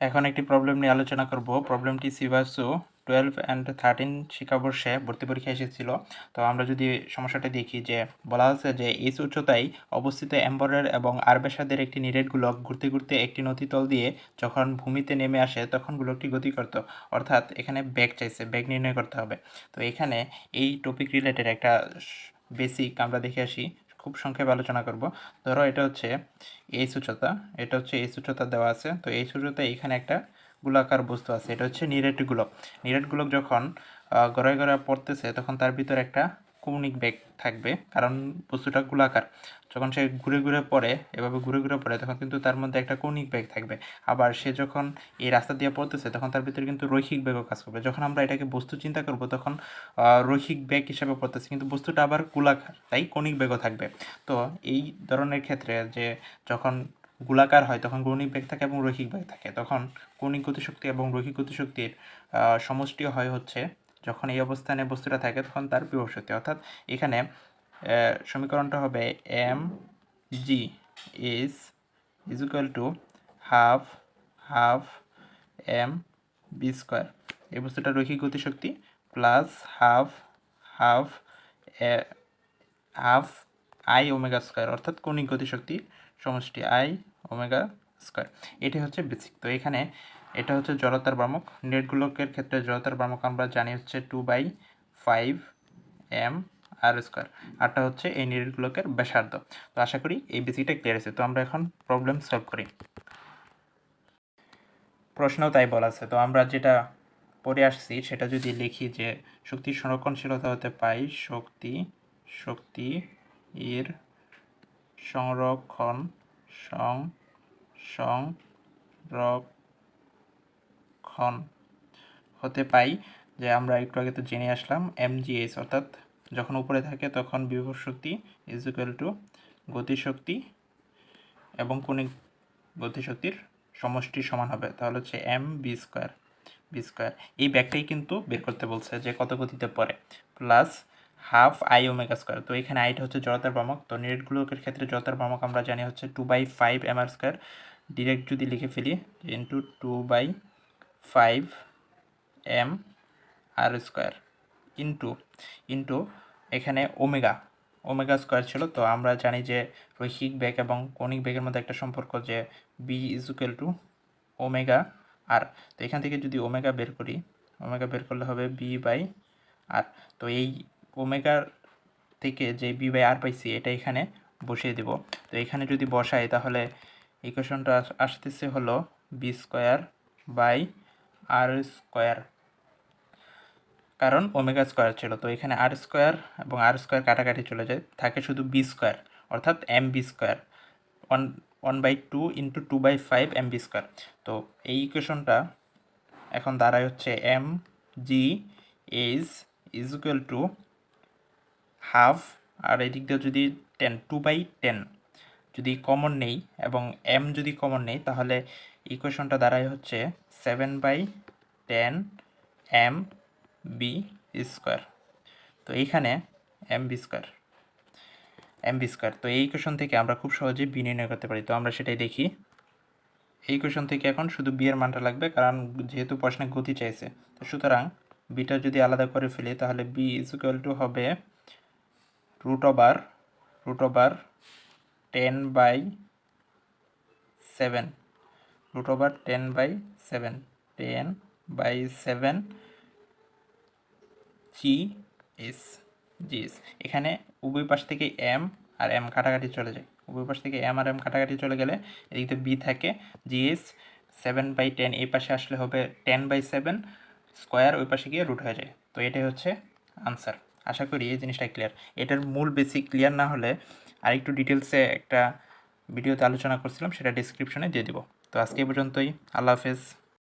এখন একটি প্রবলেম নিয়ে আলোচনা করব। প্রবলেমটি সিভাসু টুয়েলভ অ্যান্ড থার্টিন শিক্ষাবর্ষে ভর্তি পরীক্ষা এসেছিল। তো আমরা যদি সমস্যাটা দেখি যে, বলা হচ্ছে যে এইচ উচ্চতায় অবস্থিত অ্যাম্বরের এবং আরবেশাদের একটি নিরেট গোলক ঘুরতে ঘুরতে একটি নদীতল দিয়ে যখন ভূমিতে নেমে আসে, তখন গোলকটি গতি করত অর্থাৎ এখানে ব্যাগ চাইছে, ব্যাগ নির্ণয় করতে হবে। তো এখানে এই টপিক রিলেটেড একটা বেসিক আমরা দেখে আসি। খুব সংক্ষেপে আলোচনা করব। ধরো এটা হচ্ছে এই সূচতা এটা হচ্ছে এই সূচতা দেওয়া আছে। তো এই সূচতা এখানে একটা গোলাকার বস্তু আছে, এটা হচ্ছে নিরেট গোলক। নিরেট গোলক যখন গড়ায় গড়ায় পড়তেছে, তখন তার ভিতরে একটা কৌণিক বেগ থাকবে, কারণ বস্তুটা গোলাকার। যখন সে ঘুরে ঘুরে পড়ে, এভাবে ঘুরে ঘুরে পড়ে, তখন কিন্তু তার মধ্যে একটা কৌণিক বেগ থাকবে। আবার সে যখন এই রাস্তা দিয়ে পড়তেছে, তখন তার ভিতরে কিন্তু রৈখিক বেগও কাজ করবে। যখন আমরা এটাকে বস্তু চিন্তা করব, তখন রৈখিক বেগ হিসাবে পড়তেছে, কিন্তু বস্তুটা আবার গোলাকার, তাই কৌণিক বেগও থাকবে। তো এই ধরনের ক্ষেত্রে যে যখন গোলাকার হয়, তখন কৌণিক বেগ থাকে এবং রৈখিক বেগ থাকে। তখন কৌণিক গতিশক্তি এবং রৈখিক গতিশক্তির সমষ্টি হয় হচ্ছে যখন এই অবস্থানে বস্তুটা থাকে, তখন তার বিভব শক্তি। অর্থাৎ এখানে সমীকরণটা হবে M G is is equal to half half M V square এই বস্তুটা রৈখিক গতিশক্তি plus half half half I omega square অর্থাৎ কৌণিক গতিশক্তি সমষ্টি আই ওমেগা স্কোয়ার এটি হচ্ছে বেসিক তো এখানে এটা হচ্ছে জড়তার বামক নেটগুলোকের ক্ষেত্রে জড়তার বামক আমরা জানি হচ্ছে two by five M R square আরটা হচ্ছে এই নেটগুলোকের ব্যাসার্ধ। তো আশা করি এই বেসিকটা ক্লিয়ার আছে তো আমরা এখন প্রবলেম সলভ করি। প্রশ্নও তাই বলা আছে। তো আমরা যেটা পড়ে আসছি, সেটা যদি লিখি যে শক্তি সংরক্ষণশীলতা হতে পাই, শক্তি শক্তি এর সংরক্ষণ সং সংরক্ষণ হতে পাই যে আমরা একটু আগে তো জেনে আসলাম এমজিএস, অর্থাৎ যখন উপরে থাকে তখন বিভব শক্তি ইজ ইকুয়াল টু গতিশক্তি এবং কণিক গতিশক্তির সমষ্টি সমান হবে। তাহলে হচ্ছে M V square V square এই ব্যাগটাই কিন্তু বের করতে বলছে যে কত গতিতে পড়ে। Plus half I omega square তো এখানে আইটা হচ্ছে জড়তার বামক তো নিরেটগুলোকের ক্ষেত্রে জড়তার বামক আমরা জানি হচ্ছে two by five M R square direct যদি লিখে ফেলি into two by five M R square into into এখানে ওমেগা ওমেগা স্কোয়ার ছিল। তো আমরা জানি যে রৈখিক বেগ এবং কৌণিক বেগের মধ্যে একটা সম্পর্ক যে V is equal to omega R তো এখান থেকে যদি ওমেগা বের করি ওমেগা বের করলে হবে বি বাই আর তো এই ওমেগার থেকে যে বি বাই আর পাইছি, এটা এখানে বসিয়ে দেব। তো এখানে যদি বসাই, তাহলে ইকুয়েশনটা আসতেছে হলো V square by R square. কারণ ওমেগা স্কোয়ার ছিল। তো এখানে আর স্কোয়ার এবং আর স্কোয়ার কাটাকাটি চলে যায়। থাকে শুধু বি স্কোয়ার, অর্থাৎ M V square. One one by two into two by five M V square. তো এই ইকুয়েশনটা এখন দাঁড়ায় হচ্ছে M G is is equal to half, আর এদিক দিয়ে যদি টেন, টু বাই টেন। যদি কমন নেই এবং এম যদি কমন নেই, তাহলে ইকুয়েশনটা দাঁড়ায় হচ্ছে seven by ten M V square তো এইখানে M V square M V square তো এই ইকুয়েশন থেকে আমরা খুব সহজে বি নির্ণয় করতে পারি। তো আমরা সেটাই দেখি। এই ইকুয়েশন থেকে এখন শুধু বি এর মানটা লাগবে, কারণ যেহেতু প্রশ্নে গতি চাইছে। তো সুতরাং বিটা যদি আলাদা করে ফেলি, তাহলে বি ইজ ইকুয়াল টু হবে root over root over ten by seven root over ten by seven ten by seven G S G S এখানে উভয় পাশ থেকে এম আর এম কাটাকাটি চলে যায়। উভয় পাশ থেকে এম আর এম কাটাকাটি চলে গেলে এদিকে বি থাকে। G S seven by ten এই পাশে আসলে হবে টেন বাই সেভেন স্কোয়ার ওই পাশে গিয়ে রুট হয়ে যায়। তো এটাই হচ্ছে আনসার আশা করি এই জিনিসটা ক্লিয়ার এটার মূল বেসিক ক্লিয়ার না হলে আরেকটু ডিটেলসে একটা ভিডিওতে আলোচনা করছিলাম, সেটা ডিসক্রিপশনে দিয়ে দিব। তো আজকে পর্যন্তই, আল্লাহ হাফেজ।